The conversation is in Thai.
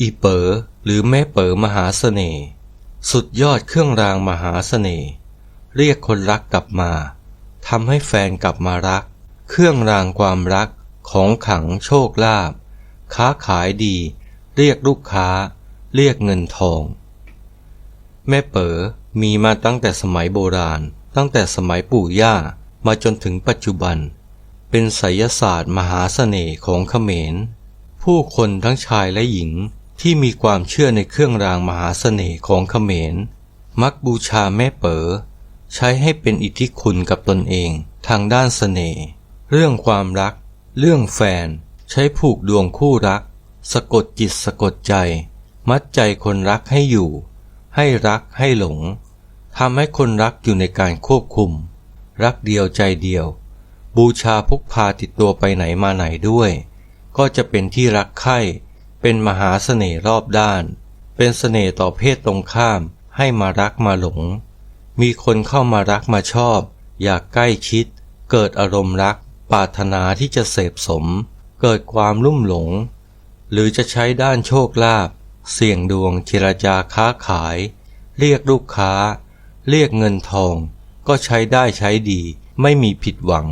อีเป๋อหรือแม่เป๋อมหาเสน่ห์สุดยอดเครื่องรางมหาเสน่ห์เรียกคนรักกลับมาทำให้แฟนกลับมารัก เครื่องรางความรักของขังโชคลาภค้าขายดี เรียกลูกค้า เรียกเงินทอง แม่เป๋อมีมาตั้งแต่สมัยโบราณ ตั้งแต่สมัยปู่ย่ามาจนถึงปัจจุบัน เป็นไสยศาสตร์มหาเสน่ห์ของเขมร ผู้คนทั้งชายและหญิง ที่มีความเชื่อในเครื่องรางมหาเสน่ห์ของเขมร มักบูชาแม่เป๋อใช้ให้เป็นอิทธิคุณกับตนเองทางด้านเสน่ห์ เรื่องความรัก เรื่องแฟน ใช้ผูกดวงคู่รัก สะกดจิตสะกดใจ มัดใจคนรักให้อยู่ ให้รักให้หลงทำให้คนรักอยู่ในการควบคุม รักเดียวใจเดียว บูชาพกพาติดตัวไปไหนมาไหนด้วย ก็จะเป็นที่รักใคร่ เป็นมหาเสน่ห์รอบด้าน เป็นเสน่ห์ต่อเพศตรงข้ามให้มารักมาหลง มีคนเข้ามารักมาชอบ อยากใกล้ชิด เกิดอารมณ์รัก ปรารถนาที่จะเสพสม เกิดความลุ่มหลง หรือจะใช้ด้านโชคลาภเสี่ยงดวงเจรจาค้าขาย เรียกลูกค้า เรียกเงินทอง ก็ใช้ได้ใช้ดี ไม่มีผิดหวัง